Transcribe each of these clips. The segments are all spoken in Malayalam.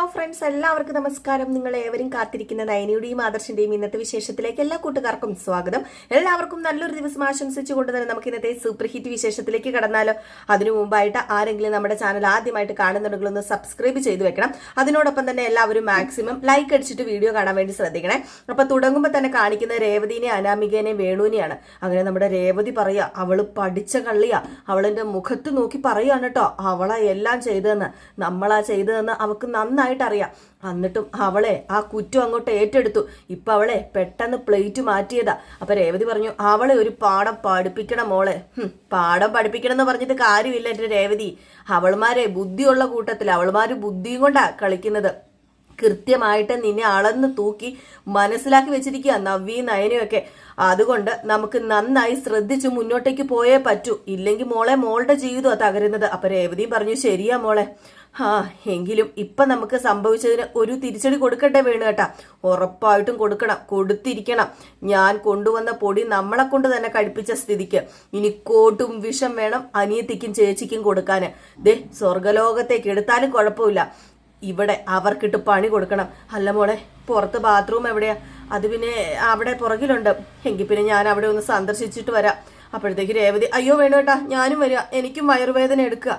ഹലോ ഫ്രണ്ട്സ് എല്ലാവർക്കും നമസ്കാരം. നിങ്ങൾ ഏവരും കാത്തിരിക്കുന്ന നയനിയുടെയും ആദർശിന്റെയും ഇന്നത്തെ വിശേഷത്തിലേക്ക് എല്ലാ കൂട്ടുകാർക്കും സ്വാഗതം. എല്ലാവർക്കും നല്ലൊരു ദിവസം ആശംസിച്ചുകൊണ്ട് തന്നെ നമുക്ക് ഇന്നത്തെ സൂപ്പർ ഹിറ്റ് വിശേഷത്തിലേക്ക് കടന്നാലോ. അതിനു മുമ്പായിട്ട് ആരെങ്കിലും നമ്മുടെ ചാനൽ ആദ്യമായിട്ട് കാണുന്നുണ്ടെങ്കിൽ ഒന്ന് സബ്സ്ക്രൈബ് ചെയ്തു വെക്കണം. അതിനോടൊപ്പം തന്നെ എല്ലാവരും മാക്സിമം ലൈക്ക് അടിച്ചിട്ട് വീഡിയോ കാണാൻ വേണ്ടി ശ്രദ്ധിക്കണേ. അപ്പൊ തുടങ്ങുമ്പോൾ തന്നെ കാണിക്കുന്ന രേവതിനെ അനാമികേനെ വേണുവിനെയാണ്. അങ്ങനെ നമ്മുടെ രേവതി പറയുക അവൾ പഠിച്ച കള്ളിയാ. അവളെന്റെ മുഖത്ത് നോക്കി പറയാണ് കേട്ടോ അവളാ എല്ലാം ചെയ്തതെന്ന്. നമ്മളാ ചെയ്തതെന്ന് അവക്ക് നന്നായിട്ട് അറിയാം എന്നിട്ടും അവളെ ആ കുറ്റം അങ്ങോട്ട് ഏറ്റെടുത്തു. ഇപ്പൊ അവളെ പെട്ടെന്ന് പ്ലേറ്റ് മാറ്റിയതാ. അപ്പൊ രേവതി പറഞ്ഞു അവളെ ഒരു പാഠം പഠിപ്പിക്കണം മോളെ. പാഠം പഠിപ്പിക്കണം എന്ന് പറഞ്ഞിട്ട് കാര്യമില്ല എന്റെ രേവതി. അവൾമാരെ ബുദ്ധിയുള്ള കൂട്ടത്തിൽ അവൾമാർ ബുദ്ധിയും കൊണ്ടാ കളിക്കുന്നത്. കൃത്യമായിട്ട് നിന്നെ അളന്ന് തൂക്കി മനസ്സിലാക്കി വെച്ചിരിക്കുക നവ്വി നയനയൊക്കെ അതുകൊണ്ട് നമുക്ക് നന്നായി ശ്രദ്ധിച്ച് മുന്നോട്ടേക്ക് പോയേ പറ്റൂ. ഇല്ലെങ്കിൽ മോളെ മോളുടെ ജീവിതമാണ് തകരുന്നത്. അപ്പൊ രേവതിയും പറഞ്ഞു ശരിയാ മോളെ. ആ എങ്കിലും ഇപ്പൊ നമുക്ക് സംഭവിച്ചതിന് ഒരു തിരിച്ചടി കൊടുക്കട്ടെ വേണു കേട്ടാ ഉറപ്പായിട്ടും കൊടുക്കണം കൊടുത്തിരിക്കണം. ഞാൻ കൊണ്ടുവന്ന പൊടി നമ്മളെ കൊണ്ട് തന്നെ കഴിപ്പിച്ച സ്ഥിതിക്ക്. ഇനി കോട്ടും വിഷം വേണം അനിയത്തിക്കും ചേച്ചിക്കും കൊടുക്കാന്. ദേ സ്വർഗലോകത്തേക്ക് എടുത്താലും കുഴപ്പമില്ല. ഇവിടെ അവർക്കിട്ട് പണി കൊടുക്കണം. അല്ല മോളെ പുറത്ത് ബാത്റൂം എവിടെയാ? അത് പിന്നെ അവിടെ പുറകിലുണ്ട്. എങ്കിൽ പിന്നെ ഞാൻ അവിടെ ഒന്ന് സന്ദർശിച്ചിട്ട് വരാം. അപ്പോഴത്തേക്ക് രേവതി അയ്യോ വേണു കേട്ടാ ഞാനും വരിക എനിക്കും വയറുവേദന എടുക്കുക.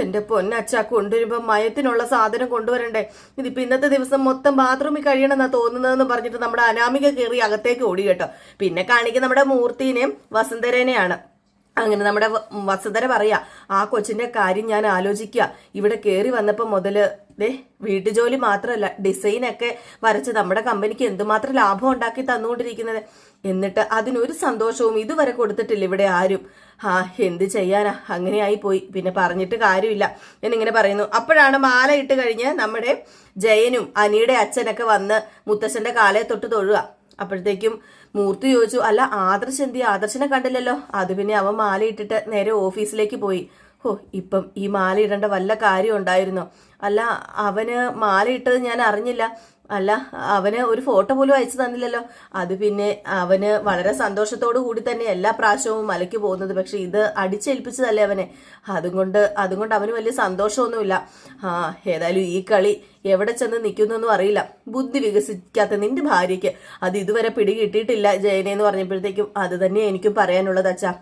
എന്റെ പൊന്നച്ച കൊണ്ടുവരുമ്പോ മയത്തിനുള്ള സാധനം കൊണ്ടുവരണ്ടേ? ഇതിപ്പോ ഇന്നത്തെ ദിവസം മൊത്തം ബാത്റൂമിൽ കഴിയണമെന്നാ തോന്നുന്നതെന്ന് പറഞ്ഞിട്ട് നമ്മുടെ അനാമിക കയറി അകത്തേക്ക് ഓടി കേട്ടോ. പിന്നെ കാണിക്കുന്ന നമ്മുടെ മൂർത്തിനെയും വസുന്ധരേനെയാണ്. അങ്ങനെ നമ്മുടെ വസുധര പറയാ ആ കൊച്ചിന്റെ കാര്യം ഞാൻ ആലോചിക്കുക ഇവിടെ കയറി വന്നപ്പോ മുതൽ ദേ വീട്ടുജോലി മാത്രമല്ല ഡിസൈൻ ഒക്കെ വരച്ച് നമ്മുടെ കമ്പനിക്ക് എന്തുമാത്രം ലാഭം ഉണ്ടാക്കി തന്നുകൊണ്ടിരിക്കുന്നത്. എന്നിട്ട് അതിനൊരു സന്തോഷവും ഇതുവരെ കൊടുത്തിട്ടില്ല ഇവിടെ ആരും. ആ എന്ത് ചെയ്യാനാ? അങ്ങനെയായി പോയി പിന്നെ പറഞ്ഞിട്ട് കാര്യമില്ല. എന്നിങ്ങനെ പറയുന്നു. അപ്പോഴാണ് മാല ഇട്ട് കഴിഞ്ഞ് നമ്മുടെ ജയനും അനിയുടെ അച്ഛനൊക്കെ വന്ന് മുത്തശ്ശന്റെ കാലയെ തൊട്ട് തൊഴുക. അപ്പോഴത്തേക്കും മൂർത്തി ചോദിച്ചു അല്ല ആദർശ് എന്തി ആദർശനെ കണ്ടില്ലല്ലോ? അത് പിന്നെ അവൻ മാല ഇട്ടിട്ട് നേരെ ഓഫീസിലേക്ക് പോയി. ഓ ഇപ്പം ഈ മാല ഇടേണ്ട വല്ല കാര്യം ഉണ്ടായിരുന്നോ? അല്ല അവന് മാല ഇട്ടത് ഞാൻ അറിഞ്ഞില്ല. അല്ല അവന് ഒരു ഫോട്ടോ പോലും അയച്ചു തന്നില്ലല്ലോ. അത് പിന്നെ അവന് വളരെ സന്തോഷത്തോടു കൂടി തന്നെ എല്ലാ പ്രാവശ്യവും മലയ്ക്ക് പോകുന്നത്. പക്ഷെ ഇത് അടിച്ചേൽപ്പിച്ചതല്ലേ അവനെ? അതും കൊണ്ട് അതും കൊണ്ട് അവന് വലിയ സന്തോഷമൊന്നുമില്ല. ആ ഏതായാലും ഈ കളി എവിടെ ചെന്ന് നിൽക്കുന്നൊന്നും അറിയില്ല. ബുദ്ധി വികസിക്കാത്ത നിന്റെ ഭാര്യയ്ക്ക് അത് ഇതുവരെ പിടികിട്ടിയിട്ടില്ല ജയനെ എന്ന് പറഞ്ഞപ്പോഴത്തേക്കും. അത് തന്നെ എനിക്കും പറയാനുള്ളത് അച്ഛാ.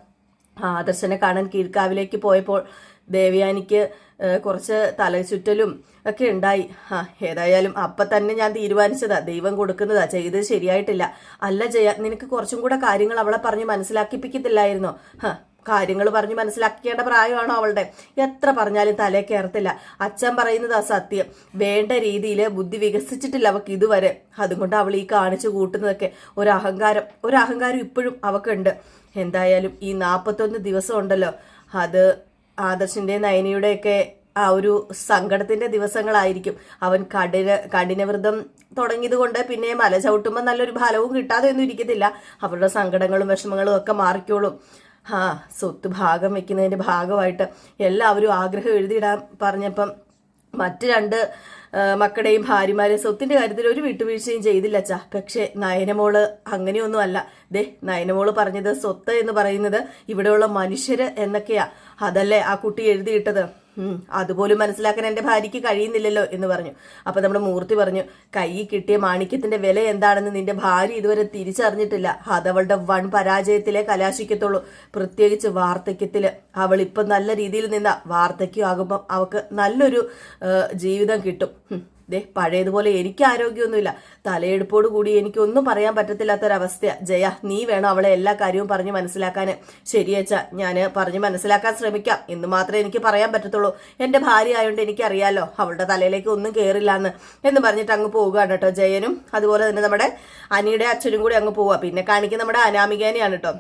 ആദർശനെ കാണാൻ കീഴ്ക്കാവിലേക്ക് പോയപ്പോൾ ദേവയാനിക്ക് കുറച്ച് തലചുറ്റലും ഒക്കെ ഉണ്ടായി. ആ ഏതായാലും അപ്പൊ തന്നെ ഞാൻ തീരുമാനിച്ചതാ. ദൈവം കൊടുക്കുന്നതാ. ചെയ്തത് ശരിയായിട്ടില്ല. അല്ല ജയ നിനക്ക് കുറച്ചും കൂടെ കാര്യങ്ങൾ അവളെ പറഞ്ഞ് മനസ്സിലാക്കിപ്പിക്കത്തില്ലായിരുന്നോ? കാര്യങ്ങൾ പറഞ്ഞ് മനസ്സിലാക്കേണ്ട പ്രായമാണോ അവളുടെ? എത്ര പറഞ്ഞാലും തലേ കയറത്തില്ല അച്ഛൻ പറയുന്നതാ സത്യം. വേണ്ട രീതിയിൽ ബുദ്ധി വികസിച്ചിട്ടില്ല അവൾക്ക് ഇതുവരെ. അതുകൊണ്ട് അവൾ ഈ കാണിച്ചു കൂട്ടുന്നതൊക്കെ ഒരു അഹങ്കാരം ഒരു അഹങ്കാരം ഇപ്പോഴും അവക്കുണ്ട്. എന്തായാലും ഈ നാൽപ്പത്തൊന്ന് ദിവസം ഉണ്ടല്ലോ. അത് ആദർശിന്റെ നയനിയുടെയൊക്കെ ആ ഒരു സങ്കടത്തിന്റെ ദിവസങ്ങളായിരിക്കും. അവൻ കഠിന കഠിനവ്രതം തുടങ്ങിയത് കൊണ്ട് പിന്നെ മല ചവിട്ടുമ്പോൾ നല്ലൊരു ഫലവും കിട്ടാതെ ഒന്നും ഇരിക്കത്തില്ല. അവരുടെ സങ്കടങ്ങളും വിഷമങ്ങളും ഒക്കെ മാറിക്കോളും. ആ സ്വത്ത് ഭാഗം വെക്കുന്നതിന്റെ ഭാഗമായിട്ട് എല്ലാവരും ആഗ്രഹം എഴുതിയിടാൻ പറഞ്ഞപ്പം മറ്റു രണ്ട് മക്കളുടെയും ഭാര്യമാരെയും സ്വത്തിന്റെ കാര്യത്തിൽ ഒരു വിട്ടുവീഴ്ചയും ചെയ്തില്ല അച്ഛാ. പക്ഷെ നയനമോൾ അങ്ങനെയൊന്നും അല്ല ദേ നയനമോൾ പറഞ്ഞത് സ്വത്ത് എന്ന് പറയുന്നത് ഇവിടെയുള്ള മനുഷ്യര് എന്നൊക്കെയാ. അതല്ലേ ആ കുട്ടി എഴുതിയിട്ടത്? അതുപോലും മനസ്സിലാക്കാൻ എന്റെ ഭാര്യയ്ക്ക് കഴിയുന്നില്ലല്ലോ എന്ന് പറഞ്ഞു. അപ്പൊ നമ്മുടെ മൂർത്തി പറഞ്ഞു കൈ കിട്ടിയ മാണിക്യത്തിന്റെ വില എന്താണെന്ന് നിന്റെ ഭാര്യ ഇതുവരെ തിരിച്ചറിഞ്ഞിട്ടില്ല. അതവളുടെ വൺ പരാജയത്തിലെ കലാശിക്കത്തുള്ളൂ. പ്രത്യേകിച്ച് വാർദ്ധക്യത്തിൽ. അവൾ ഇപ്പൊ നല്ല രീതിയിൽ നിന്ന. ആകുമ്പോൾ അവക്ക് നല്ലൊരു ജീവിതം കിട്ടും. ദേ പഴയതുപോലെ എനിക്ക് ആരോഗ്യമൊന്നുമില്ല. തലയെടുപ്പോട് കൂടി എനിക്കൊന്നും പറയാൻ പറ്റത്തില്ലാത്തൊരവസ്ഥയാണ് ജയ നീ വേണം അവളെ എല്ലാ കാര്യവും പറഞ്ഞു മനസ്സിലാക്കാൻ ശരിയച്ച ഞാൻ പറഞ്ഞു മനസ്സിലാക്കാൻ ശ്രമിക്കാം. എന്ന് മാത്രമേ എനിക്ക് പറയാൻ പറ്റത്തുള്ളൂ. എന്റെ ഭാര്യ ആയതുകൊണ്ട് എനിക്കറിയാലോ അവളുടെ തലയിലേക്ക് ഒന്നും കയറില്ല എന്ന് എന്ന് പറഞ്ഞിട്ട് അങ്ങ് പോവുകയാണ് കേട്ടോ ജയനും. അതുപോലെ തന്നെ നമ്മുടെ അനിയുടെ അച്ഛനും കൂടി അങ്ങ് പോവുക പിന്നെ കാണിക്കുന്ന നമ്മുടെ അനാമികേനെയാണ് കേട്ടോ.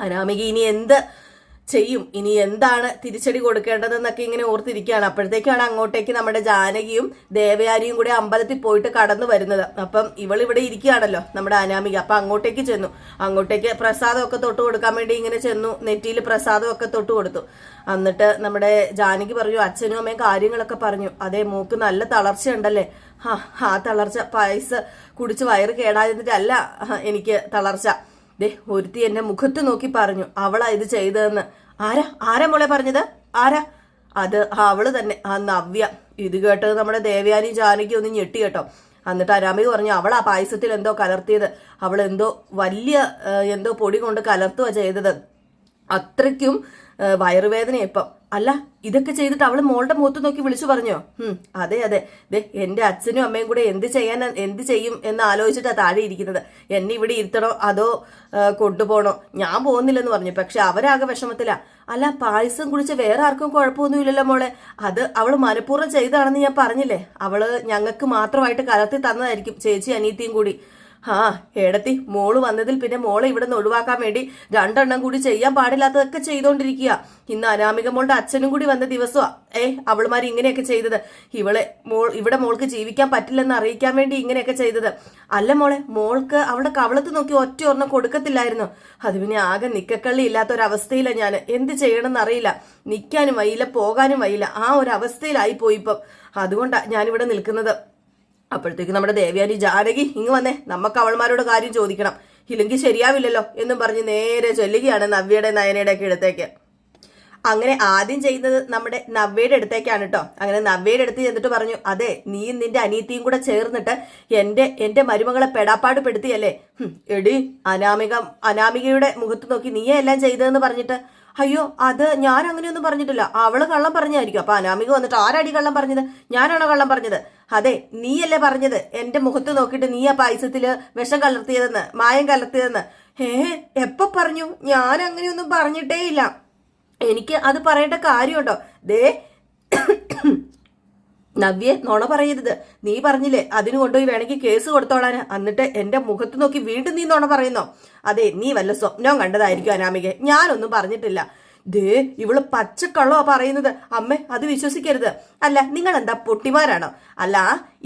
അനാമിക ഇനി എന്ത് ചെയ്യും. ഇനി എന്താണ് തിരിച്ചടി കൊടുക്കേണ്ടതെന്നൊക്കെ ഇങ്ങനെ ഓർത്തിരിക്കുകയാണ്. അപ്പോഴത്തേക്കാണ് അങ്ങോട്ടേക്ക് നമ്മുടെ ജാനകിയും ദേവയാനിയും കൂടി അമ്പലത്തിൽ പോയിട്ട് കടന്നു വരുന്നത്. അപ്പം ഇവൾ ഇവിടെ ഇരിക്കുകയാണല്ലോ നമ്മുടെ അനാമിക. അപ്പം അങ്ങോട്ടേക്ക് ചെന്നു. അങ്ങോട്ടേക്ക് പ്രസാദമൊക്കെ തൊട്ട് കൊടുക്കാൻ വേണ്ടി ഇങ്ങനെ ചെന്നു. നെറ്റിയിൽ പ്രസാദമൊക്കെ തൊട്ട് കൊടുത്തു. എന്നിട്ട് നമ്മുടെ ജാനകി പറഞ്ഞു അച്ഛനും അമ്മയും കാര്യങ്ങളൊക്കെ പറഞ്ഞു. അതേ മൂക്ക് നല്ല തളർച്ചയുണ്ടല്ലേ? ആ തളർച്ച പൈസ കുടിച്ച് വയറ് കേടായതിന്റെ അല്ല എനിക്ക് തളർച്ച. ദേ ഒരുത്തി എന്നെ മുഖത്ത് നോക്കി പറഞ്ഞു അവളാ ഇത് ചെയ്തതെന്ന്. ആരാ? ആരാ മോളെ പറഞ്ഞത്? ആരാ? അത് അവൾ തന്നെ. ആ നവ്യ ഇത് കേട്ടത് നമ്മുടെ ദേവയാനി ജാനകി ഒന്ന് ഞെട്ടി കേട്ടോ. എന്നിട്ട് അരാമി പറഞ്ഞു അവൾ ആ പായസത്തിൽ എന്തോ കലർത്തിയത്. അവൾ എന്തോ വലിയ എന്തോ പൊടി കൊണ്ട് കലർത്തുക ചെയ്തത്. അത്രയ്ക്കും വയറുവേദന ഇപ്പം. അല്ല ഇതൊക്കെ ചെയ്തിട്ട് അവൾ മോളുടെ മുഖത്ത് നോക്കി വിളിച്ചു പറഞ്ഞോ? ഉം അതെ അതെ. ദേ എന്റെ അച്ഛനും അമ്മയും കൂടെ എന്ത് ചെയ്യാൻ എന്ത് ചെയ്യും എന്ന് ആലോചിച്ചിട്ടാ താഴെ ഇരിക്കുന്നത്. എന്നെ ഇവിടെ ഇരുത്തണോ? അതോ കൊണ്ടുപോകണോ? ഞാൻ പോകുന്നില്ലെന്ന് പറഞ്ഞു. പക്ഷെ അവരാകെ വിഷമത്തിലാ. അല്ല പായസം കുടിച്ച് വേറെ ആർക്കും കുഴപ്പമൊന്നുമില്ലല്ലോ മോളെ. അത് അവൾ മനഃപൂർവം ചെയ്താണെന്ന് ഞാൻ പറഞ്ഞില്ലേ? അവൾ ഞങ്ങൾക്ക് മാത്രമായിട്ട് കലർത്തി തന്നതായിരിക്കും ചേച്ചി അനിയത്തിയും കൂടി. ആ ഏടത്തി മോൾ വന്നതിൽ പിന്നെ മോളെ ഇവിടെ നിന്ന് ഒഴിവാക്കാൻ വേണ്ടി രണ്ടെണ്ണം കൂടി ചെയ്യാൻ പാടില്ലാത്തതൊക്കെ ചെയ്തോണ്ടിരിക്കുക ഇന്ന് അനാമിക മോളുടെ അച്ഛനും കൂടി വന്ന ദിവസമാ ഏ അവളുമാർ ഇങ്ങനെയൊക്കെ ചെയ്തത്. ഇവളെ മോൾ ഇവിടെ മോൾക്ക് ജീവിക്കാൻ പറ്റില്ലെന്ന് അറിയിക്കാൻ വേണ്ടി ഇങ്ങനെയൊക്കെ ചെയ്തത്. അല്ല മോളെ മോൾക്ക് അവളുടെ കവളത്ത് നോക്കി ഒറ്റ ഒരെണ്ണം കൊടുക്കത്തില്ലായിരുന്നു. അത് പിന്നെ ആകെ നിക്കക്കള്ളി ഇല്ലാത്ത ഒരവസ്ഥയിലാണ് ഞാൻ എന്ത് ചെയ്യണമെന്ന് അറിയില്ല. നിൽക്കാനും വയ്യില്ല പോകാനും വയ്യില്ല. ആ ഒരു അവസ്ഥയിലായി പോയി ഇപ്പം. അതുകൊണ്ടാ ഞാനിവിടെ നിൽക്കുന്നത്. അപ്പോഴത്തേക്ക് നമ്മുടെ ദേവ്യാനി ജാനകി ഇങ്ങ് വന്നേ. നമുക്ക് അവൾമാരോട് കാര്യം ചോദിക്കണം. ഇല്ലെങ്കിൽ ശരിയാവില്ലല്ലോ എന്നും പറഞ്ഞ് നേരെ ചൊല്ലുകയാണ് നവ്യയുടെ നയനയുടെ ഒക്കെ അടുത്തേക്ക്. അങ്ങനെ ആദ്യം ചെയ്യുന്നത് നമ്മുടെ നവ്യയുടെ അടുത്തേക്കാണ് കേട്ടോ അങ്ങനെ നവ്യയുടെ അടുത്ത് ചെന്നിട്ട് പറഞ്ഞു അതെ നീയും നിന്റെ അനിയത്തിയും കൂടെ ചേർന്നിട്ട് എന്റെ എന്റെ മരുമകളെ പെടാപ്പാട് പെടുത്തിയല്ലേ എടി അനാമിക അനാമികയുടെ മുഖത്ത് നോക്കി നീയേ എല്ലാം ചെയ്തതെന്ന് പറഞ്ഞിട്ട് അയ്യോ അത് ഞാൻ അങ്ങനെയൊന്നും പറഞ്ഞിട്ടില്ല. അവൾ കള്ളം പറഞ്ഞായിരിക്കും. അപ്പൊ അനാമിക വന്നിട്ട് ആരാടി കള്ളം പറഞ്ഞത്? ഞാനാണോ കള്ളം പറഞ്ഞത്? അതെ നീയല്ലേ പറഞ്ഞത്? എന്റെ മുഖത്ത് നോക്കിയിട്ട് നീ ആ പായസത്തിൽ വിഷം കലർത്തിയതെന്ന് മായം കലർത്തിയതെന്ന്. ഏ എപ്പൊ പറഞ്ഞു? ഞാൻ അങ്ങനെയൊന്നും പറഞ്ഞിട്ടേ ഇല്ല എനിക്ക് അത് പറയേണ്ട കാര്യമുണ്ടോ? ദേ നവ്യെ നുണ പറയരുത്. നീ പറഞ്ഞില്ലേ അതിന് കൊണ്ടുപോയി വേണമെങ്കിൽ കേസ് കൊടുത്തോളാന്. എന്നിട്ട് എന്റെ മുഖത്ത് നോക്കി വീണ്ടും നീ നുണ പറയുന്നോ? അതെ നീ വല്ല സ്വപ്നവും കണ്ടതായിരിക്കും അനാമികെ. ഞാനൊന്നും പറഞ്ഞിട്ടില്ല. ദേ ഇവൾ പച്ചക്കള്ളോ പറയുന്നത്. അമ്മ അത് വിശ്വസിക്കരുത്. അല്ല നിങ്ങൾ എന്താ പൊട്ടിമാരാണോ? അല്ല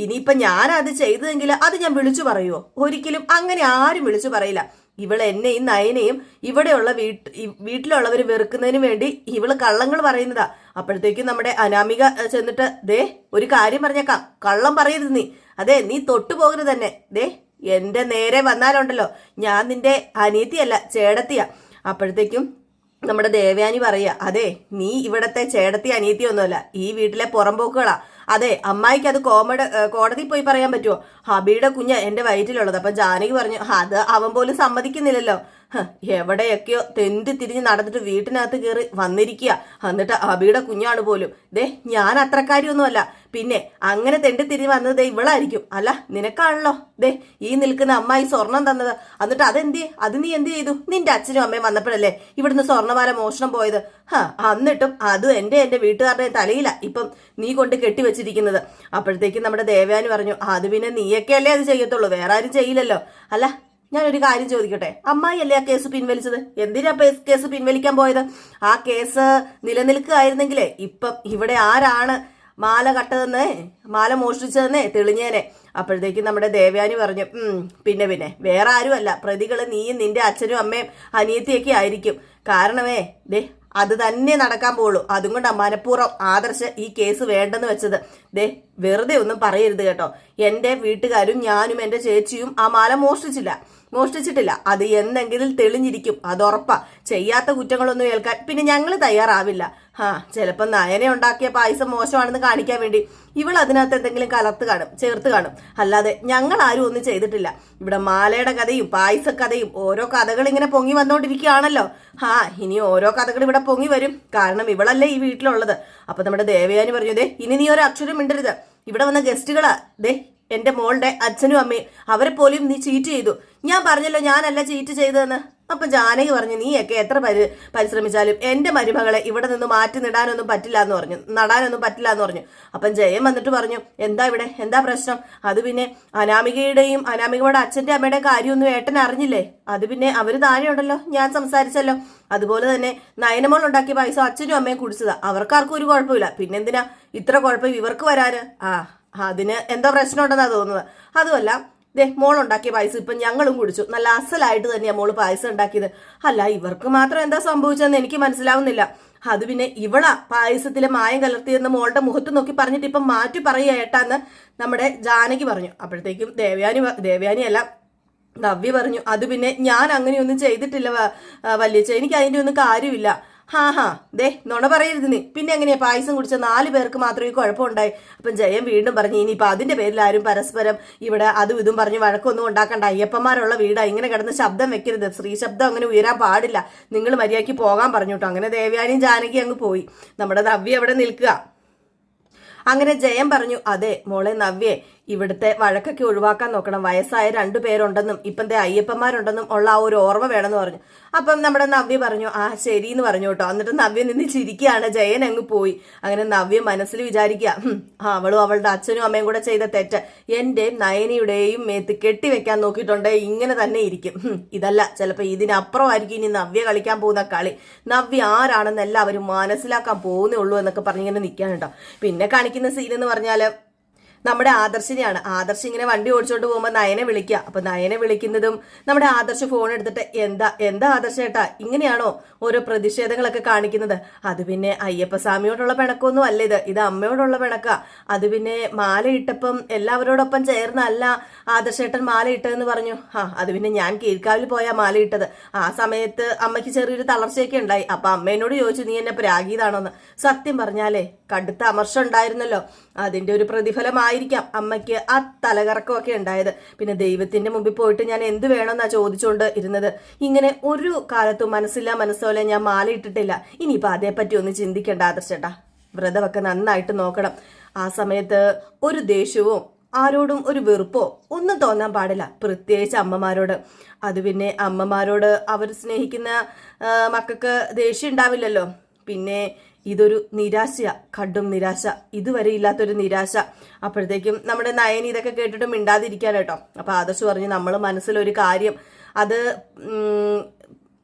ഇനിയിപ്പൊ ഞാൻ അത് ചെയ്തതെങ്കിൽ അത് ഞാൻ വിളിച്ചു പറയുമോ ഒരിക്കലും അങ്ങനെ ആരും വിളിച്ചു പറയില്ല. ഇവൾ എന്നെയും നയനെയും ഇവിടെയുള്ള വീട്ട് വീട്ടിലുള്ളവർ വെറുക്കുന്നതിന് വേണ്ടി ഇവൾ കള്ളങ്ങൾ പറയുന്നതാ. അപ്പോഴത്തേക്കും നമ്മുടെ അനാമിക ചെന്നിട്ട് ദേ ഒരു കാര്യം പറഞ്ഞേക്കാം. കള്ളം പറയരുത് നീ. അതെ നീ തൊട്ടു പോകരുത് തന്നെ ദേ എന്റെ നേരെ വന്നാലുണ്ടല്ലോ. ഞാൻ നിന്റെ അനിയത്തിയല്ല ചേടത്തിയാ. അപ്പോഴത്തേക്കും നമ്മുടെ ദേവയാനി പറയുക അതെ നീ ഇവിടത്തെ ചേടത്തി അനിയത്തി ഒന്നുമല്ല ഈ വീട്ടിലെ പുറമ്പോക്കുകളാ അതെ അമ്മായിക്ക് അത് കോമഡ് കോടതി പോയി പറയാൻ പറ്റുമോ ഹബിയുടെ കുഞ്ഞ് എന്റെ വയറ്റിലുള്ളത്. അപ്പൊ ജാനകി പറഞ്ഞു അത് അവൻ പോലും സമ്മതിക്കുന്നില്ലല്ലോ. എവിടെയൊക്കെയോ തെന്തി തിരിഞ്ഞ് നടന്നിട്ട് വീട്ടിനകത്ത് കയറി വന്നിരിക്കുക എന്നിട്ട് അബിയുടെ കുഞ്ഞാണ് പോലും. ദേ ഞാൻ അത്രക്കാരിയൊന്നുമല്ല. പിന്നെ അങ്ങനെ തെണ്ടി തിരി വന്നത് ദേ ഇവളായിരിക്കും. അല്ല നിനക്കാണല്ലോ. ദേ ഈ നിൽക്കുന്ന അമ്മായി സ്വർണം തന്നത്. എന്നിട്ട് അതെന്തി അത് നീ എന്ത് ചെയ്തു? നിന്റെ അച്ഛനും അമ്മയും വന്നപ്പോഴല്ലേ ഇവിടുന്ന് സ്വർണമാല മോഷണം പോയത്? ഹാ എന്നിട്ടും അതും എന്റെ എന്റെ വീട്ടുകാരുടെ തലയില. ഇപ്പം നീ കൊണ്ട് കെട്ടിവെച്ചിരിക്കുന്നത് അപ്പോഴത്തേക്കും നമ്മുടെ ദേവയാനി പറഞ്ഞു അത് പിന്നെ നീയൊക്കെയല്ലേ അത് ചെയ്യത്തുള്ളൂ. വേറെ ആരും ചെയ്യില്ലല്ലോ. അല്ല ഞാനൊരു കാര്യം ചോദിക്കട്ടെ? അമ്മായി അല്ലേ ആ കേസ് പിൻവലിച്ചത്? എന്തിനാ കേസ് പിൻവലിക്കാൻ പോയത്? ആ കേസ് നിലനിൽക്കുകയായിരുന്നെങ്കിലേ ഇപ്പം ഇവിടെ ആരാണ് മാല കട്ടതെന്ന് മാല മോഷ്ടിച്ചതെന്നേ തെളിഞ്ഞേനെ. അപ്പോഴത്തേക്കും നമ്മുടെ ദേവയാനി പറഞ്ഞു പിന്നെ പിന്നെ വേറെ ആരുമല്ല. പ്രതികൾ നീയും നിന്റെ അച്ഛനും അമ്മയും അനിയത്തിയൊക്കെ ആയിരിക്കും. കാരണമേ ദേ അത് തന്നെ നടക്കാൻ പോളൂ അതും കൊണ്ട് മനഃപൂർവം ആദർശ് ഈ കേസ് വേണ്ടെന്ന് വെച്ചത്. ദേ വെറുതെ ഒന്നും പറയരുത് കേട്ടോ. എന്റെ വീട്ടുകാരും ഞാനും എന്റെ ചേച്ചിയും ആ മാല മോഷ്ടിച്ചില്ല. മോഷ്ടിച്ചിട്ടില്ല. അത് എന്തെങ്കിലും തെളിഞ്ഞിരിക്കും. അത് ഉറപ്പാ. ചെയ്യാത്ത കുറ്റങ്ങളൊന്നും ഏൽക്കാൻ പിന്നെ ഞങ്ങൾ തയ്യാറാവില്ല. ആ ചിലപ്പോൾ നയനെ ഉണ്ടാക്കിയ പായസം മോശമാണെന്ന് കാണിക്കാൻ വേണ്ടി ഇവൾ അതിനകത്ത് എന്തെങ്കിലും കലർത്ത് കാണും ചേർത്ത് കാണും. അല്ലാതെ ഞങ്ങൾ ആരും ഒന്നും ചെയ്തിട്ടില്ല. ഇവിടെ മാലയുടെ കഥയും പായസ കഥയും ഓരോ കഥകൾ ഇങ്ങനെ പൊങ്ങി വന്നുകൊണ്ടിരിക്കുകയാണല്ലോ ആ ഇനി ഓരോ കഥകൾ ഇവിടെ പൊങ്ങി വരും. കാരണം ഇവളല്ലേ ഈ വീട്ടിലുള്ളത്. അപ്പൊ നമ്മുടെ ദേവയാനി പറഞ്ഞു ദേ ഇനി നീ ഒരു അക്ഷരം മിണ്ടരുത്. ഇവിടെ വന്ന ഗസ്റ്റുകളാ. ദേ എന്റെ മോളുടെ അച്ഛനും അമ്മയും അവരെ പോലും നീ ചീറ്റ് ചെയ്തു. ഞാൻ പറഞ്ഞല്ലോ ഞാനല്ല ചീറ്റ് ചെയ്തതെന്ന്. അപ്പൊ ജാനകി പറഞ്ഞു നീയൊക്കെ എത്ര പരി പരിശ്രമിച്ചാലും എന്റെ മരുമകളെ ഇവിടെ നിന്ന് മാറ്റി നിടാനൊന്നും പറ്റില്ല എന്ന് പറഞ്ഞു നടാനൊന്നും പറ്റില്ല എന്ന് പറഞ്ഞു. അപ്പം ജയൻ വന്നിട്ട് പറഞ്ഞു എന്താ ഇവിടെ? എന്താ പ്രശ്നം? അത് പിന്നെ അനാമികയുടെയും അനാമികയുടെ അച്ഛന്റെ അമ്മയുടെ കാര്യമൊന്നും ഏട്ടൻ അറിഞ്ഞില്ലേ? അത് പിന്നെ അവർ താഴെയുണ്ടല്ലോ ഞാൻ സംസാരിച്ചല്ലോ. അതുപോലെ തന്നെ നയനമോൾ ഉണ്ടാക്കിയ പൈസ അച്ഛനും അമ്മയും കുടിച്ചതാ. അവർക്കാർക്കും ഒരു കുഴപ്പമില്ല. പിന്നെന്തിനാ? ഇത്ര കുഴപ്പം ഇവർക്ക് വരാന്. ആ. അതിന് എന്താ പ്രശ്നം ഉണ്ടെന്നാ തോന്നുന്നത്. അതുമല്ല ദേ മോൾ ഉണ്ടാക്കിയ പായസം ഇപ്പം ഞങ്ങളും കുടിച്ചു. നല്ല അസലായിട്ട് തന്നെയാ മോൾ പായസം ഉണ്ടാക്കിയത്. അല്ല ഇവർക്ക് മാത്രം എന്താ സംഭവിച്ചതെന്ന് എനിക്ക് മനസ്സിലാവുന്നില്ല. അത് പിന്നെ ഇവളാ പായസത്തിലെ മായം കലർത്തിയെന്ന് മോളുടെ മുഖത്ത് നോക്കി പറഞ്ഞിട്ട് ഇപ്പം മാറ്റി പറയുക നമ്മുടെ ജാനകി പറഞ്ഞു. അപ്പോഴത്തേക്കും ദേവയാനി പ- ദേവയാനി അല്ല നവ്യ പറഞ്ഞു അത് പിന്നെ ഞാൻ അങ്ങനെയൊന്നും ചെയ്തിട്ടില്ല വല്യച്ച എനിക്ക് അതിന്റെ ഒന്നും കാര്യമില്ല. ഹാ ഹാ. ദേ നുണ പറയരുത് നീ പിന്നെ എങ്ങനെയാ? പായസം കുടിച്ച നാല് പേർക്ക് മാത്രമേ കുഴപ്പമുണ്ടായി. അപ്പം ജയൻ വീണ്ടും പറഞ്ഞു ഇനിയിപ്പോൾ അതിന്റെ പേരിൽ ആരും പരസ്പരം ഇവിടെ അതും ഇതും പറഞ്ഞ് വഴക്കൊന്നും ഉണ്ടാക്കണ്ട. അയ്യപ്പന്മാരുള്ള വീടാ. ഇങ്ങനെ കിടന്ന് ശബ്ദം വെക്കരുത്. സ്ത്രീ ശബ്ദം അങ്ങനെ ഉയരാൻ പാടില്ല. നിങ്ങൾ മര്യാദയ്ക്ക് പോകാൻ പറഞ്ഞു കേട്ടോ അങ്ങനെ ദേവ്യാനിയും ജാനകി അങ്ങ് പോയി. നമ്മുടെ നവ്യ അവിടെ നിൽക്കുക. അങ്ങനെ ജയം പറഞ്ഞു അതെ മോളെ നവ്യേ ഇവിടുത്തെ വഴക്കൊക്കെ ഒഴിവാക്കാൻ നോക്കണം. വയസ്സായ രണ്ടു പേരുണ്ടെന്നും ഇപ്പത്തെ അയ്യപ്പന്മാരുണ്ടെന്നും ഉള്ള ആ ഒരു ഓർമ്മ വേണമെന്ന് പറഞ്ഞു. അപ്പം നമ്മുടെ നവ്യ പറഞ്ഞു ആ ശരി എന്ന് പറഞ്ഞു കേട്ടോ. എന്നിട്ട് നവ്യ നിന്ന് ചിരിക്കുകയാണ്. ജയൻ അങ്ങ് പോയി. അങ്ങനെ നവ്യ മനസ്സിൽ വിചാരിക്കുക അവളും അവളുടെ അച്ഛനും അമ്മയും കൂടെ ചെയ്ത തെറ്റ്. എന്റെ നയനിയുടെയും മേത്ത് കെട്ടിവെക്കാൻ നോക്കിയിട്ടുണ്ട്. ഇങ്ങനെ തന്നെ ഇരിക്കും. ഇതല്ല ചിലപ്പോൾ ഇതിനപ്പുറമായിരിക്കും ഇനി നവ്യ കളിക്കാൻ പോകുന്ന കളി. നവ്യ ആരാണെന്ന് എല്ലാവരും മനസ്സിലാക്കാൻ പോകുന്നേ ഉള്ളൂ എന്നൊക്കെ പറഞ്ഞിങ്ങനെ നിൽക്കാൻ കേട്ടോ. പിന്നെ കാണിക്കുന്ന സീൻ എന്ന് പറഞ്ഞാൽ നമ്മുടെ ആദർശിനെയാണ്. ആദർശ് ഇങ്ങനെ വണ്ടി ഓടിച്ചോണ്ട് പോകുമ്പോൾ നയനെ വിളിക്കുക അപ്പൊ നയനെ വിളിക്കുന്നതും നമ്മുടെ ആദർശ് ഫോൺ എടുത്തിട്ട് എന്താ എന്താ ആദർശ ഏട്ടാ? ഇങ്ങനെയാണോ ഓരോ പ്രതിഷേധങ്ങളൊക്കെ കാണിക്കുന്നത്. അത് പിന്നെ അയ്യപ്പസ്വാമിയോടുള്ള പിണക്കൊന്നും അല്ല ഇത്. ഇത് അമ്മയോടുള്ള പിണക്ക. അത് പിന്നെ മാല ഇട്ടപ്പം എല്ലാവരോടൊപ്പം ചേർന്നല്ല ആദർശേട്ടൻ മാല ഇട്ടതെന്ന് പറഞ്ഞു. ആ അത് പിന്നെ ഞാൻ കീഴ്ക്കാവിൽ പോയാ മാല ഇട്ടത് ആ സമയത്ത് അമ്മയ്ക്ക് ചെറിയൊരു തളർച്ചയൊക്കെ ഉണ്ടായി. അപ്പൊ അമ്മേനോട് ചോദിച്ചു നീ എന്നെ പ്രാഗീതാണോന്ന്? സത്യം പറഞ്ഞാലേ കടുത്ത അമർഷം ഉണ്ടായിരുന്നല്ലോ. അതിന്റെ ഒരു പ്രതിഫലമായിരിക്കാം അമ്മയ്ക്ക് ആ തലകറക്കമൊക്കെ ഉണ്ടായത്. പിന്നെ ദൈവത്തിന്റെ മുമ്പിൽ പോയിട്ട് ഞാൻ എന്ത് വേണമെന്നാ ചോദിച്ചുകൊണ്ട് ഇരുന്നത്. ഇങ്ങനെ ഒരു കാലത്തും മനസ്സില്ല മനസ്സോലെ ഞാൻ മാല ഇട്ടിട്ടില്ല ഇനിയിപ്പോൾ അതേപ്പറ്റി ഒന്ന് ചിന്തിക്കേണ്ട ആദർശേട്ടാ. വ്രതമൊക്കെ നന്നായിട്ട് നോക്കണം. ആ സമയത്ത് ഒരു ദേഷ്യവും ആരോടും ഒരു വെറുപ്പോ ഒന്നും തോന്നാൻ പാടില്ല. പ്രത്യേകിച്ച് അമ്മമാരോട്. അത് പിന്നെ അമ്മമാരോട് അവർ സ്നേഹിക്കുന്ന മക്കൾക്ക് ദേഷ്യം ഉണ്ടാവില്ലല്ലോ. പിന്നെ ഇതൊരു നിരാശയ കടും നിരാശ ഇതുവരെ ഇല്ലാത്തൊരു നിരാശ. അപ്പോഴത്തേക്കും നമ്മുടെ നയനി ഇതൊക്കെ കേട്ടിട്ട് മിണ്ടാതിരിക്കാൻ കേട്ടോ. അപ്പൊ ആദർശ് പറഞ്ഞു നമ്മൾ മനസ്സിലൊരു കാര്യം അത്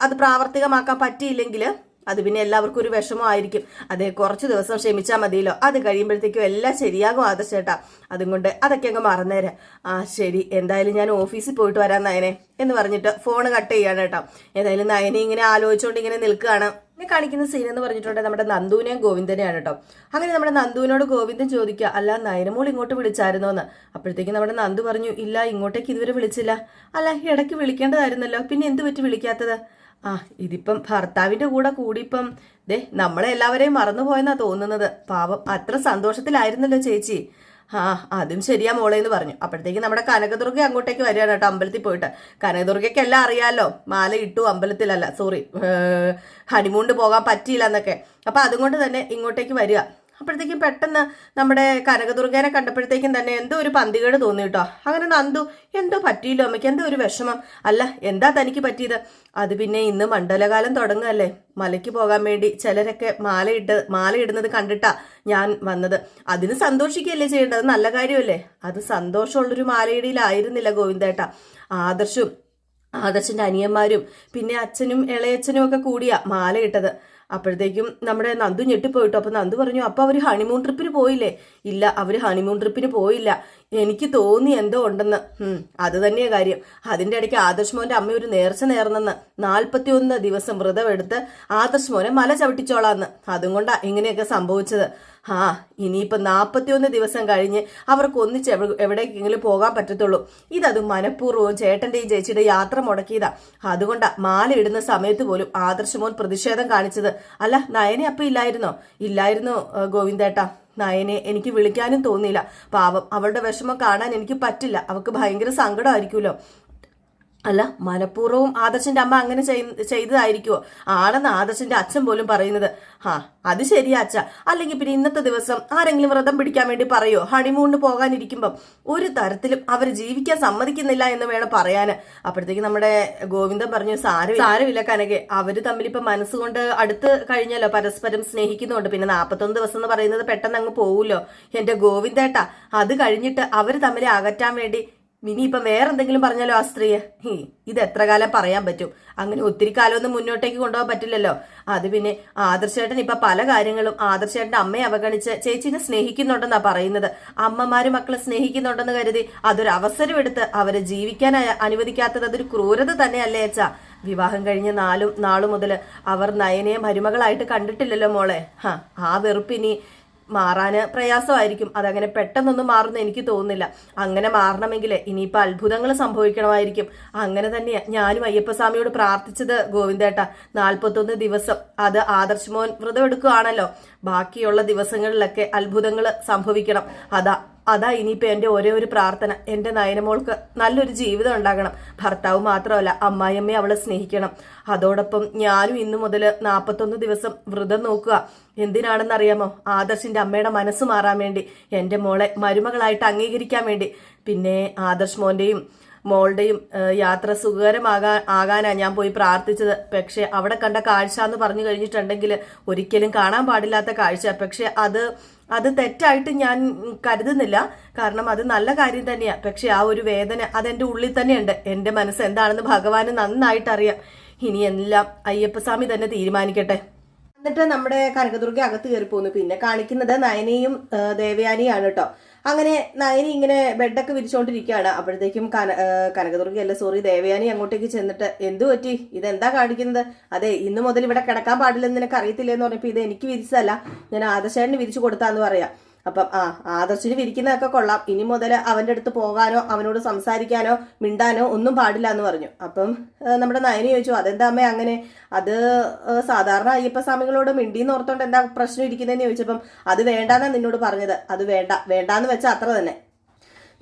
അത് പ്രാവർത്തികമാക്കാൻ പറ്റിയില്ലെങ്കിൽ അത് പിന്നെ എല്ലാവർക്കും ഒരു വിഷമമായിരിക്കും അതെ കുറച്ച് ദിവസം ക്ഷമിച്ചാൽ മതിയല്ലോ. അത് കഴിയുമ്പോഴത്തേക്കും എല്ലാം ശരിയാകും ആദർശേട്ടാ അതും കൊണ്ട് അതൊക്കെ അങ്ങ് മറന്നേരെ. ആ ശരി എന്തായാലും ഞാൻ ഓഫീസിൽ പോയിട്ട് വരാം നയനെ എന്ന് പറഞ്ഞിട്ട് ഫോൺ കട്ട് ചെയ്യാണ് കേട്ടോ. ഏതായാലും നയനെ ഇങ്ങനെ ആലോചിച്ചുകൊണ്ട് ഇങ്ങനെ നിൽക്കുകയാണ്. പിന്നെ കാണിക്കുന്ന സീൻ എന്ന് പറഞ്ഞിട്ടുണ്ടെങ്കിൽ നമ്മുടെ നന്ദുവിനെയും ഗോവിന്ദനെയാണ് കേട്ടോ. അങ്ങനെ നമ്മുടെ നന്ദുവിനോട് ഗോവിന്ദൻ ചോദിക്കുക അല്ല നയനമോൾ ഇങ്ങോട്ട് വിളിച്ചായിരുന്നോ എന്ന് അപ്പോഴത്തേക്കും നമ്മുടെ നന്ദു പറഞ്ഞു ഇല്ല ഇങ്ങോട്ടേക്ക് ഇതുവരെ വിളിച്ചില്ല. അല്ല ഇടയ്ക്ക് വിളിക്കേണ്ടതായിരുന്നല്ലോ. പിന്നെ എന്ത് പറ്റി വിളിക്കാത്തത്? ആ ഇതിപ്പം ഭർത്താവിന്റെ കൂടെ കൂടിയിപ്പം ദേ നമ്മളെ എല്ലാവരെയും മറന്നുപോയെന്നാ തോന്നുന്നത്. പാവം അത്ര സന്തോഷത്തിലായിരുന്നല്ലോ ചേച്ചി. ആ അതും ശരിയാ മോളെ എന്ന് പറഞ്ഞു. അപ്പോഴത്തേക്ക് നമ്മുടെ കനകദുർഗ അങ്ങോട്ടേക്ക് വരികയാണ് കേട്ടോ അമ്പലത്തിൽ പോയിട്ട്. കനകദുർഗയ്ക്ക് എല്ലാം അറിയാമല്ലോ മാല ഇട്ടു അമ്പലത്തിലല്ല സോറി ഹണിമൂണിന് പോകാൻ പറ്റിയില്ല എന്നൊക്കെ. അപ്പൊ അതുകൊണ്ട് തന്നെ ഇങ്ങോട്ടേക്ക് വരിക. അപ്പോഴത്തേക്കും പെട്ടെന്ന് നമ്മുടെ കനകദുർഗേനെ കണ്ടപ്പോഴത്തേക്കും തന്നെ എന്തോ ഒരു പന്തികേട് തോന്നി കേട്ടോ. അങ്ങനെ നന്ദു എന്തോ പറ്റിയില്ലോ അമ്മയ്ക്ക്? എന്തോ ഒരു വിഷമം. അല്ല എന്താ തനിക്ക് പറ്റിയത്? അത് പിന്നെ ഇന്ന് മണ്ഡലകാലം തുടങ്ങുകയല്ലേ. മലയ്ക്ക് പോകാൻ വേണ്ടി ചിലരൊക്കെ മാലയിട്ട് മാലയിടുന്നത് കണ്ടിട്ടാ ഞാൻ വന്നത്. അതിന് സന്തോഷിക്കുകയല്ലേ ചെയ്യേണ്ടത്? നല്ല കാര്യമല്ലേ? അത് സന്തോഷമുള്ളൊരു മാലയിടയിലായിരുന്നില്ല ഗോവിന്ദേട്ട. ആദർശും ആദർശന്റെ അനിയന്മാരും പിന്നെ അച്ഛനും ഇളയച്ഛനും ഒക്കെ കൂടിയാ മാല ഇട്ടത് അപ്പോഴത്തേക്കും നമ്മുടെ നന്ദു ഞെട്ടിപ്പോയിട്ടോ. അപ്പൊ നന്ദു പറഞ്ഞു അപ്പൊ അവർ ഹണിമൂൺ ട്രിപ്പിന് പോയില്ലേ? ഇല്ല അവർ ഹണിമൂൺ ട്രിപ്പിന് പോയില്ല. എനിക്ക് തോന്നി എന്തോ ഉണ്ടെന്ന്. അത് തന്നെയാ കാര്യം. അതിന്റെ ഇടയ്ക്ക് ആദർശ് മോന്റെ അമ്മ ഒരു നേർച്ച നേർന്നെന്ന്. നാൽപ്പത്തിയൊന്ന് ദിവസം വ്രതമെടുത്ത് ആദർശ് മോനെ മല ചവിട്ടിച്ചോളാന്ന്. അതും കൊണ്ടാ ഇങ്ങനെയൊക്കെ സംഭവിച്ചത്. ആ ഇനിയിപ്പോ നാൽപ്പത്തിയൊന്ന് ദിവസം കഴിഞ്ഞ് അവർക്ക് ഒന്നിച്ച് എവ- എവിടേക്കെങ്കിലും പോകാൻ പറ്റത്തുള്ളൂ. ഇതത് മനഃപൂർവവും ചേട്ടന്റെയും ചേച്ചിയുടെ യാത്ര മുടക്കിയതാ. അതുകൊണ്ടാ മാല ഇടുന്ന സമയത്ത് പോലും ആദർശമോൻ പ്രതിഷേധം കാണിച്ചത്. അല്ല നയനെ അപ്പൊ ഇല്ലായിരുന്നോ? ഇല്ലായിരുന്നു ഗോവിന്ദേട്ടാ. നയനെ എനിക്ക് വിളിക്കാനും തോന്നിയില്ല. പാവം അവളുടെ വിഷമം കാണാൻ എനിക്ക് പറ്റില്ല. അവൾക്ക് ഭയങ്കര സങ്കടമായിരിക്കുമല്ലോ. അല്ല മനഃപൂർവവും ആദർശന്റെ അമ്മ അങ്ങനെ ചെയ്- ചെയ്തതായിരിക്കുമോ ആണെന്ന് ആദർശന്റെ അച്ഛൻ പോലും പറയുന്നത്. ഹാ അത് ശരിയാ അച്ഛ. അല്ലെങ്കിൽ പിന്നെ ഇന്നത്തെ ദിവസം ആരെങ്കിലും വ്രതം പിടിക്കാൻ വേണ്ടി പറയോ? ഹണിമൂണിന് പോകാനിരിക്കുമ്പം ഒരു തരത്തിലും അവർ ജീവിക്കാൻ സമ്മതിക്കുന്നില്ല എന്ന് വേണം പറയാന്. അപ്പോഴത്തേക്ക് നമ്മുടെ ഗോവിന്ദൻ പറഞ്ഞു സാരം സാരമില്ല കനകെ. അവർ തമ്മിൽ ഇപ്പൊ മനസ്സുകൊണ്ട് അടുത്ത് കഴിഞ്ഞല്ലോ പരസ്പരം സ്നേഹിക്കുന്നുണ്ട്. പിന്നെ നാപ്പത്തൊന്ന് ദിവസം എന്ന് പറയുന്നത് പെട്ടെന്ന് അങ്ങ് പോവുമല്ലോ എന്റെ ഗോവിന്ദേട്ടാ അത് കഴിഞ്ഞിട്ട് അവർ തമ്മിൽ അകറ്റാൻ വേണ്ടി ഇനിയിപ്പം വേറെ എന്തെങ്കിലും പറഞ്ഞാലോ ആ സ്ത്രീയെ ഇത് എത്ര കാലം പറയാൻ പറ്റും? അങ്ങനെ ഒത്തിരി കാലമൊന്നും മുന്നോട്ടേക്ക് കൊണ്ടുപോകാൻ പറ്റില്ലല്ലോ. അത് പിന്നെ ആദർശേട്ടൻ ഇപ്പൊ പല കാര്യങ്ങളും ആദർശേട്ടന്റെ അമ്മയെ അവഗണിച്ച് ചേച്ചിനെ സ്നേഹിക്കുന്നുണ്ടെന്നാ പറയുന്നത്. അമ്മമാരും മക്കളെ സ്നേഹിക്കുന്നുണ്ടെന്ന് കരുതി അതൊരു അവസരം എടുത്ത് അവരെ ജീവിക്കാൻ അനുവദിക്കാത്തത് അതൊരു ക്രൂരത തന്നെയല്ലേ അച്ഛാ. വിവാഹം കഴിഞ്ഞ നാലും നാളു മുതൽ അവർ നയനയെ മരുമകളായിട്ട് കണ്ടിട്ടില്ലല്ലോ മോളെ. ആ വെറുപ്പിനി മാറാന് പ്രയാസമായിരിക്കും. അതങ്ങനെ പെട്ടെന്നൊന്നും മാറുന്ന എനിക്ക് തോന്നുന്നില്ല. അങ്ങനെ മാറണമെങ്കിൽ ഇനിയിപ്പോൾ അത്ഭുതങ്ങൾ സംഭവിക്കണമായിരിക്കും. അങ്ങനെ തന്നെയാ ഞാനും അയ്യപ്പസ്വാമിയോട് പ്രാർത്ഥിച്ചത് ഗോവിന്ദേട്ട. നാൽപ്പത്തൊന്ന് ദിവസം അത് ആദർശ് മോൻ ബാക്കിയുള്ള ദിവസങ്ങളിലൊക്കെ അത്ഭുതങ്ങൾ സംഭവിക്കണം. അതാ അതാ ഇനിയിപ്പോ എന്റെ ഒരേ ഒരു പ്രാർത്ഥന എന്റെ നയനമോൾക്ക് നല്ലൊരു ജീവിതം ഉണ്ടാകണം. ഭർത്താവ് മാത്രമല്ല അമ്മായിയമ്മയെ അവളെ സ്നേഹിക്കണം. അതോടൊപ്പം ഞാനും ഇന്നു മുതൽ നാൽപ്പത്തൊന്ന് ദിവസം വ്രതം നോക്കുക. എന്തിനാണെന്ന് അറിയാമോ ആദർശിന്റെ അമ്മയുടെ മനസ്സ് മാറാൻ വേണ്ടി എന്റെ മോളെ മരുമകളായിട്ട് അംഗീകരിക്കാൻ വേണ്ടി. പിന്നെ ആദർശ് മോന്റെയും മോളുടെയും യാത്ര സുഖകരമാകാൻ ആകാനാ ഞാൻ പോയി പ്രാർത്ഥിച്ചത്. പക്ഷെ അവിടെ കണ്ട കാഴ്ച എന്ന് പറഞ്ഞു കഴിഞ്ഞിട്ടുണ്ടെങ്കിൽ ഒരിക്കലും കാണാൻ പാടില്ലാത്ത കാഴ്ച. പക്ഷെ അത് അത് തെറ്റായിട്ട് ഞാൻ കരുതുന്നില്ല. കാരണം അത് നല്ല കാര്യം തന്നെയാണ് പക്ഷെ ആ ഒരു വേദന അതെന്റെ ഉള്ളിൽ തന്നെയുണ്ട്. എന്റെ മനസ്സ് എന്താണെന്ന് ഭഗവാന് നന്നായിട്ട് അറിയാം ഇനി എല്ലാം അയ്യപ്പസ്വാമി തന്നെ തീരുമാനിക്കട്ടെ. എന്നിട്ട് നമ്മുടെ കനകദുർഗ അകത്ത് കയറി പോകുന്നു പിന്നെ കാണിക്കുന്നത് നയനയും ദേവയാനിയാണ് കേട്ടോ. അങ്ങനെ നയനി ഇങ്ങനെ ബെഡൊക്കെ വിരിച്ചുകൊണ്ടിരിക്കുകയാണ് അപ്പോഴത്തേക്കും കന കനകദുർഗയല്ല സോറി ദേവയാനി അങ്ങോട്ടേക്ക് ചെന്നിട്ട് എന്തു പറ്റി? ഇതെന്താ കാണിക്കുന്നത്? അതെ ഇന്നു മുതൽ ഇവിടെ കിടക്കാൻ പാടില്ലെന്ന് നിനക്ക് അറിയത്തില്ലെന്ന് പറഞ്ഞപ്പോൾ ഇത് എനിക്ക് വിരിച്ചതല്ല. ഞാൻ ആദശേഷന് വിരിച്ചു കൊടുത്താന്ന് പറയാം. അപ്പം ആ ആദർശിന് വിരിക്കുന്നതൊക്കെ കൊള്ളാം. ഇനി മുതൽ അവന്റെ അടുത്ത് പോകാനോ അവനോട് സംസാരിക്കാനോ മിണ്ടാനോ ഒന്നും പാടില്ല എന്ന് പറഞ്ഞു. അപ്പം നമ്മുടെ നയനി ചോദിച്ചു അതെന്താ അമ്മ അങ്ങനെ? അത് സാധാരണ അയ്യപ്പ സ്വാമികളോട് മിണ്ടിന്ന് ഓർത്തോണ്ട് എന്താ പ്രശ്നം ഇരിക്കുന്നതെന്ന് ചോദിച്ചപ്പം അത് വേണ്ടാന്നാ നിന്നോട് പറഞ്ഞത്. അത് വേണ്ട. വേണ്ടാന്ന് വെച്ചാൽ അത്ര തന്നെ.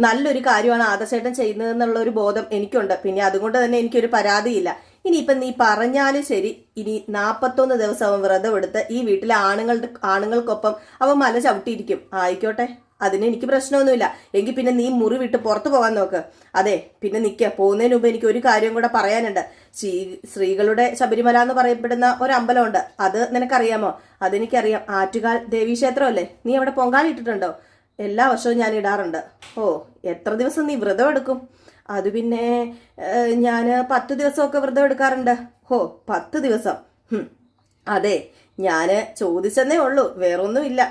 നല്ലൊരു കാര്യമാണ് ആദർശേട്ടൻ ചെയ്യുന്നതെന്നുള്ള ഒരു ബോധം എനിക്കുണ്ട്. പിന്നെ അതുകൊണ്ട് തന്നെ എനിക്കൊരു പരാതിയില്ല. ഇനിയിപ്പം നീ പറഞ്ഞാലും ശരി ഇനി നാൽപ്പത്തൊന്ന് ദിവസം അവൻ വ്രതം എടുത്ത് ഈ വീട്ടിലെ ആണുങ്ങളുടെ ആണുങ്ങൾക്കൊപ്പം അവൻ മല ചവിട്ടിയിരിക്കും. ആയിക്കോട്ടെ അതിന് എനിക്ക് പ്രശ്നമൊന്നുമില്ല. എങ്കിൽ പിന്നെ നീ മുറി വിട്ട് പുറത്തു പോകാൻ നോക്ക്. അതെ പിന്നെ നിൽക്കുക പോകുന്നതിന് മുമ്പ് എനിക്ക് ഒരു കാര്യം കൂടെ പറയാനുണ്ട്. ശ്രീ സ്ത്രീകളുടെ ശബരിമല എന്ന് പറയപ്പെടുന്ന ഒരു അമ്പലമുണ്ട്. അത് നിനക്കറിയാമോ? അതെനിക്കറിയാം. ആറ്റുകാൽ ദേവീക്ഷേത്രമല്ലേ? നീ അവിടെ പൊങ്കാലിട്ടിട്ടുണ്ടോ എല്ലാ വർഷവും ഞാൻ ഇടാറുണ്ട്. ഓ എത്ര ദിവസം നീ വ്രതം എടുക്കും? അത് പിന്നെ ഞാൻ പത്ത് ദിവസമൊക്കെ വ്രതം എടുക്കാറുണ്ട്. ഹോ പത്ത് ദിവസം. അതെ ഞാൻ ചോദിച്ചെന്നേ ഉള്ളൂ. വേറൊന്നുമില്ല.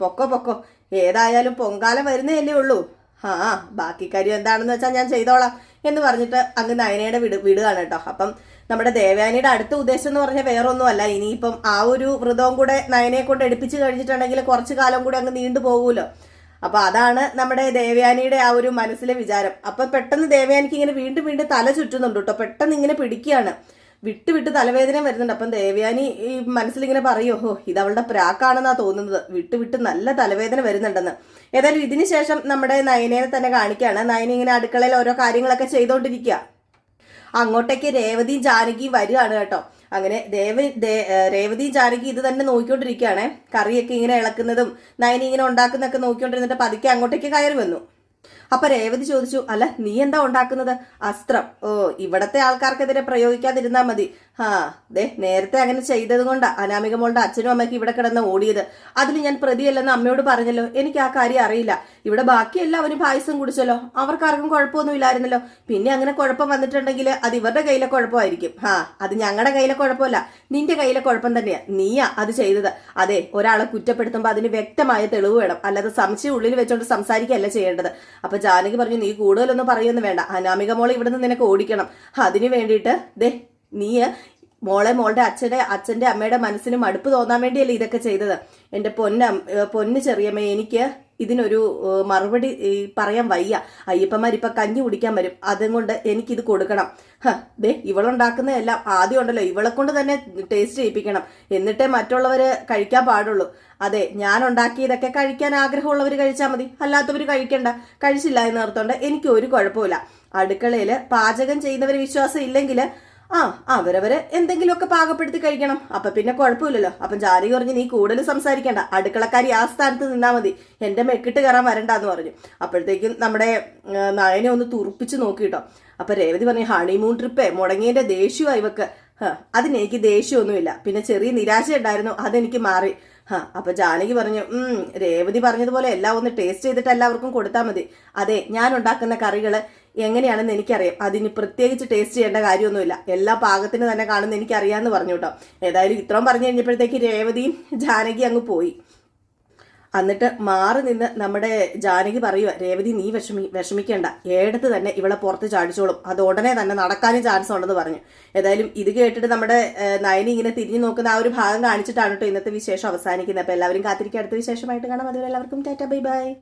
പൊക്കോ പൊക്കോ. ഏതായാലും പൊങ്കാലം വരുന്നേ ഉള്ളൂ. ആ ബാക്കി കാര്യം എന്താണെന്ന് വെച്ചാൽ ഞാൻ ചെയ്തോളാം എന്ന് പറഞ്ഞിട്ട് അങ്ങ് നയനയുടെ വിട് വിടുകയാണ് കേട്ടോ. അപ്പം നമ്മുടെ ദേവയാനിയുടെ അടുത്ത ഉദ്ദേശം എന്ന് പറഞ്ഞാൽ വേറൊന്നുമല്ല. ഇനിയിപ്പം ആ ഒരു വ്രതവും കൂടെ നയനയെ കൊണ്ട് എടുപ്പിച്ച് കഴിഞ്ഞിട്ടുണ്ടെങ്കിൽ കുറച്ച് കാലം കൂടെ അങ്ങ് നീണ്ടു പോകുമല്ലോ അപ്പൊ അതാണ് നമ്മുടെ ദേവയാനിയുടെ ആ ഒരു മനസ്സിലെ വിചാരം. അപ്പൊ പെട്ടെന്ന് ദേവയാനിക്ക് ഇങ്ങനെ വീണ്ടും വീണ്ടും തല ചുറ്റുന്നുണ്ട് കേട്ടോ. പെട്ടെന്ന് ഇങ്ങനെ പിടിക്കുകയാണ്. വിട്ട് വിട്ട് തലവേദന വരുന്നുണ്ട്. അപ്പം ദേവയാനി ഈ മനസ്സിലിങ്ങനെ പറയോ ഹോ ഇത് അവളുടെ പ്രാക്കാണെന്നാ തോന്നുന്നത്. വിട്ട് വിട്ട് നല്ല തലവേദന വരുന്നുണ്ടെന്ന്. ഏതായാലും ഇതിന് ശേഷം നമ്മുടെ നയനയെ തന്നെ കാണിക്കുകയാണ്. നയന ഇങ്ങനെ അടുക്കളയിൽ ഓരോ കാര്യങ്ങളൊക്കെ ചെയ്തുകൊണ്ടിരിക്കുക അങ്ങോട്ടേക്ക് രേവതിയും ജാനകിയും വരികയാണ് കേട്ടോ. അങ്ങനെ ദേവ രേവതി ജാനകി ഇത് തന്നെ നോക്കിക്കൊണ്ടിരിക്കുകയാണ്. കറിയൊക്കെ ഇങ്ങനെ ഇളക്കുന്നതും നയനി ഇങ്ങനെ ഉണ്ടാക്കുന്നൊക്കെ നോക്കിക്കൊണ്ടിരുന്നിട്ട് പതുക്കെ അങ്ങോട്ടേക്ക് കയറി വന്നു. അപ്പൊ രേവതി ചോദിച്ചു അല്ല നീ എന്താ ഉണ്ടാക്കുന്നത്? അസ്ത്രം. ഓ ഇവിടത്തെ ആൾക്കാർക്കെതിരെ പ്രയോഗിക്കാതിരുന്നാ മതി. ആ ദേ നേരത്തെ അങ്ങനെ ചെയ്തത് കൊണ്ട് അനാമിക അച്ഛനും അമ്മയ്ക്ക് ഇവിടെ കിടന്ന് ഓടിയത്. അതിൽ ഞാൻ പ്രതിയല്ലെന്ന് അമ്മയോട് പറഞ്ഞല്ലോ. എനിക്ക് ആ കാര്യം അറിയില്ല. ഇവിടെ ബാക്കി എല്ലാവരും പായസം കുടിച്ചല്ലോ. അവർക്കാർക്കും കുഴപ്പമൊന്നും ഇല്ലായിരുന്നല്ലോ. പിന്നെ അങ്ങനെ കുഴപ്പം വന്നിട്ടുണ്ടെങ്കിൽ അത് ഇവരുടെ കയ്യിലെ കുഴപ്പമായിരിക്കും. ആ അത് ഞങ്ങളുടെ കയ്യിലെ കുഴപ്പമല്ല. നിന്റെ കയ്യിലെ കുഴപ്പം തന്നെയാ. നീയാ അത് ചെയ്തത്. അതെ ഒരാളെ കുറ്റപ്പെടുത്തുമ്പോൾ അതിന് വ്യക്തമായ തെളിവ് വേണം. അല്ലാതെ സംശയം ഉള്ളിൽ വെച്ചോണ്ട് സംസാരിക്കുകയല്ല ചെയ്യേണ്ടത്. അപ്പൊ ജാനകി പറഞ്ഞു നീ കൂടുതലൊന്നും പറയൊന്നും വേണ്ട. അനാമിക മോളെ ഇവിടുന്ന് നിനക്ക് ഓടിക്കണം. അതിനു വേണ്ടിയിട്ട് ദേ നീ മോളെ മോളുടെ അച്ഛന്റെ അച്ഛന്റെ അമ്മയുടെ മനസ്സിന് മടുപ്പ് തോന്നാൻ വേണ്ടിയല്ലേ ഇതൊക്കെ ചെയ്തത്. എന്റെ പൊന്ന പൊന്ന് ചെറിയമ്മ എനിക്ക് ഇതിനൊരു മറുപടി പറയാൻ വയ്യ. അയ്യപ്പന്മാരിപ്പൊ കഞ്ഞി കുടിക്കാൻ വരും. അതും കൊണ്ട് എനിക്കിത് കൊടുക്കണം. ഹേ ദേ ഇവളുണ്ടാക്കുന്നതെല്ലാം ആദ്യം ഉണ്ടല്ലോ. ഇവളെ കൊണ്ട് തന്നെ ടേസ്റ്റ് ചെയ്യിപ്പിക്കണം. എന്നിട്ടേ മറ്റുള്ളവര് കഴിക്കാൻ പാടുള്ളൂ. അതെ ഞാൻ ഉണ്ടാക്കിയതൊക്കെ കഴിക്കാൻ ആഗ്രഹമുള്ളവർ കഴിച്ചാൽ മതി. അല്ലാത്തവർ കഴിക്കണ്ട. കഴിച്ചില്ല എന്ന് ഓർത്തോണ്ട് എനിക്ക് ഒരു കുഴപ്പമില്ല അടുക്കളയിൽ പാചകം ചെയ്യുന്നവർ വിശ്വാസം ഇല്ലെങ്കിൽ ആ അവരവരെ എന്തെങ്കിലുമൊക്കെ പാകപ്പെടുത്തി കഴിക്കണം. അപ്പൊ പിന്നെ കുഴപ്പമില്ലല്ലോ. അപ്പം ജാനകി പറഞ്ഞു നീ കൂടുതൽ സംസാരിക്കേണ്ട. അടുക്കളക്കാരി ആ സ്ഥാനത്ത് നിന്നാ മതി. എന്റെ മെക്കിട്ട് കയറാൻ വരണ്ടെന്ന് പറഞ്ഞു. അപ്പോഴത്തേക്കും നമ്മുടെ നയനെ ഒന്ന് തുറപ്പിച്ച് നോക്കിട്ടോ അപ്പൊ രേവതി പറഞ്ഞു ഹണിമൂൺ ട്രിപ്പേ മുടങ്ങിയതിന്റെ ദേഷ്യമായി ഇവക്ക് ഹ, അതിന് എനിക്ക് ദേഷ്യമൊന്നുമില്ല. പിന്നെ ചെറിയ നിരാശ ഉണ്ടായിരുന്നു. അതെനിക്ക് മാറി. ഹാ അപ്പൊ ജാനകി പറഞ്ഞു ഉം രേവതി പറഞ്ഞതുപോലെ എല്ലാം ഒന്ന് ടേസ്റ്റ് ചെയ്തിട്ട് എല്ലാവർക്കും കൊടുത്താൽ മതി. അതെ ഞാൻ ഉണ്ടാക്കുന്ന കറികൾ എങ്ങനെയാണെന്ന് എനിക്കറിയാം. അതിന് പ്രത്യേകിച്ച് ടേസ്റ്റ് ചെയ്യേണ്ട കാര്യമൊന്നുമില്ല. എല്ലാ പാകത്തിന് തന്നെ കാണുന്ന എനിക്കറിയാമെന്ന് പറഞ്ഞു കേട്ടോ. ഏതായാലും ഇത്രയും പറഞ്ഞു കഴിഞ്ഞപ്പോഴത്തേക്ക് രേവതിയും ജാനകി അങ്ങ് പോയി. എന്നിട്ട് മാറി നിന്ന് നമ്മുടെ ജാനകി പറയുക രേവതി നീ വിഷമി വിഷമിക്കേണ്ട. ഏടത്ത് തന്നെ ഇവളെ പുറത്ത് ചാടിച്ചോളും. അത് ഉടനെ തന്നെ നടക്കാനും ചാൻസ് ഉണ്ടെന്ന് പറഞ്ഞു. ഏതായാലും ഇത് കേട്ടിട്ട് നമ്മുടെ നയനി ഇങ്ങനെ തിരിഞ്ഞു നോക്കുന്ന ആ ഒരു ഭാഗം കാണിച്ചിട്ടാണ് കേട്ടോ ഇന്നത്തെ വിശേഷം അവസാനിക്കുന്നത്. അപ്പൊ എല്ലാവരും കാത്തിരിക്കുക. അടുത്ത വിശേഷമായിട്ട് കാണാം. അതുവരെ എല്ലാവർക്കും ടാറ്റ ബൈ ബൈ.